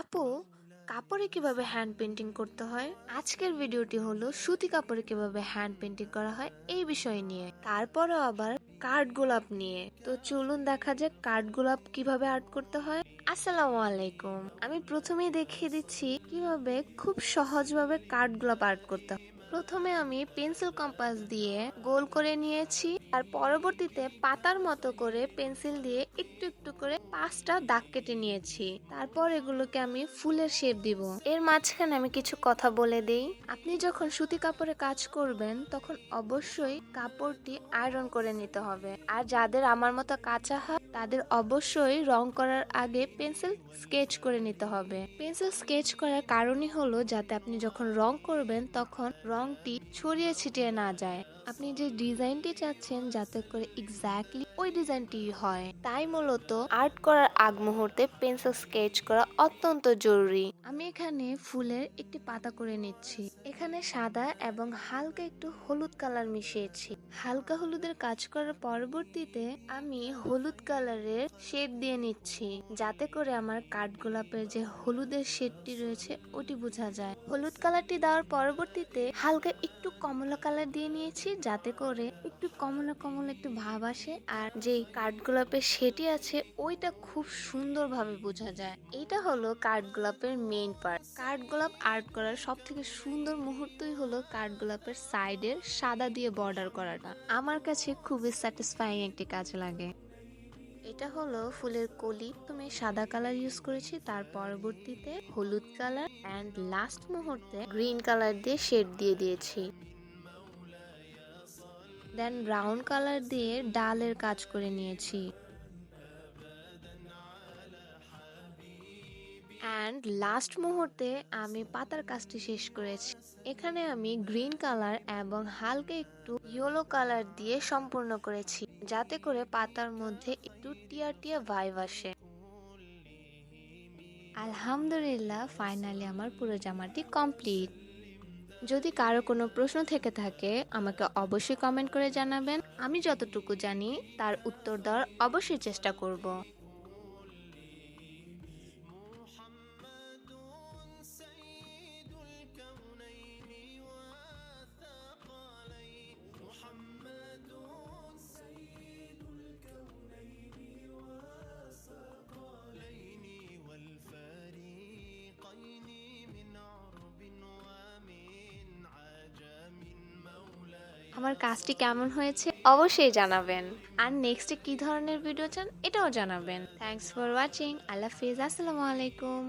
আপু, কাপড়ে কীভাবে হ্যান্ড পেন্টিং করতে হয়? আজকের ভিডিওটি হলো সুতি কাপড়ে কীভাবে হ্যান্ড পেন্টিং করা হয় এই বিষয় নিয়ে। তারপরও আবার কাঠ গোলাপ নিয়ে। তো চলুন দেখা যাক কাঠ গোলাপ কীভাবে আর্ট করতে হয়। আসসালামু আলাইকুম। আমি প্রথমেই দেখিয়ে দিচ্ছি কীভাবে খুব সহজভাবে কাঠ গোলাপ আর্ট করতে হয়। প্রথমে আমি পেন্সিল কম্পাস দিয়ে গোল করে নিয়েছি আর পরবর্তীতে পাতার মতো করে পেন্সিল দিয়ে একটু একটু করে পাঁচটা দাগ কেটে নিয়েছি। তারপর এগুলোকে আমি ফুলের শেপ দিব। এর মাঝখানে আমি কিছু কথা বলে দেই। আপনি যখন সুতি কাপড়ে কাজ করবেন, তখন অবশ্যই কাপড়টি আয়রন করে নিতে হবে। আর যাদের আমার মতো কাঁচা হাত, তাদের অবশ্যই রং করার আগে পেন্সিল স্কেচ করে নিতে হবে। পেন্সিল স্কেচ করার কারণই হলো যাতে আপনি যখন রং করবেন, তখন রংটি ছড়িয়ে ছিটিয়ে না যায়। আপনি যে ডিজাইনটি চাচ্ছেন যাতে করে এক্স্যাক্টলি ওই ডিজাইনটি হয়। তাই মূলত আর্ট করার আগ মুহূর্তে পেন্সিল স্কেচ করা অত্যন্ত জরুরি। আমি এখানে ফুলের একটি পাতা করে নিচ্ছি। এখানে সাদা এবং হালকা একটু হলুদ কালার মিশিয়েছি। হালকা হলুদের কাজ করার পরবর্তীতে আমি হলুদ কালারের শেড দিয়ে নিচ্ছি। যাতে করে আমার কাঠগোলাপের যে হলুদের শেডটি রয়েছে ওটি বোঝা যায়। হলুদ কালারটি দেওয়ার পরবর্তীতে হালকা একটু কমলা কালার দিয়ে নিয়েছি যাতে করে একটু কমলা কমলা একটু ভাব আসে আর যে কাঠগোলাপের সেটি আছে, ওইটা খুব সুন্দরভাবে বোঝা যায়। এটা হলো কাঠগোলাপের মেইন পার্ট কাঠগোলাপ আর্ট করার সব থেকে সুন্দর মুহূর্তই হলো কাঠগোলাপের সাইডের সাদা দিয়ে বর্ডার করাটা। আমার কাছে খুবই স্যাটিসফাইং একটি কাজ লাগে। এটা হলো ফুলের কলি। তুমি সাদা কালার ইউজ করেছি, তার পরবর্তীতে হলুদ কালার অ্যান্ড লাস্ট মুহূর্তে গ্রিন কালার দিয়ে শেড দিয়ে দিয়েছি। দেন ব্রাউন কালার দিয়ে ডালের কাজ করে নিয়েছি। অ্যান্ড লাস্ট মুহূর্তে আমি পাতার কাজটি শেষ করেছি। এখানে আমি গ্রিন কালার এবং হালকা একটু ইয়েলো কালার দিয়ে সম্পূর্ণ করেছি, যাতে করে পাতার মধ্যে একটু টিয়া টিয়া ভাইব আসে। আলহামদুলিল্লাহ ফাইনালি আমার পুরো জামাটি কমপ্লিট যদি কারও কোনো প্রশ্ন থেকে থাকে, আমাকে অবশ্যই কমেন্ট করে জানাবেন। আমি যতটুকু জানি, তার উত্তর দেওয়ার অবশ্যই চেষ্টা করব। আমার কাজটি কেমন হয়েছে? অবশ্যই জানাবেন। আর নেক্সটে কি ধরনের ভিডিও চান? এটাও জানাবেন। থ্যাংকস ফর ওয়াচিং আল্লাহ হাফিজ। আসসালামু আলাইকুম।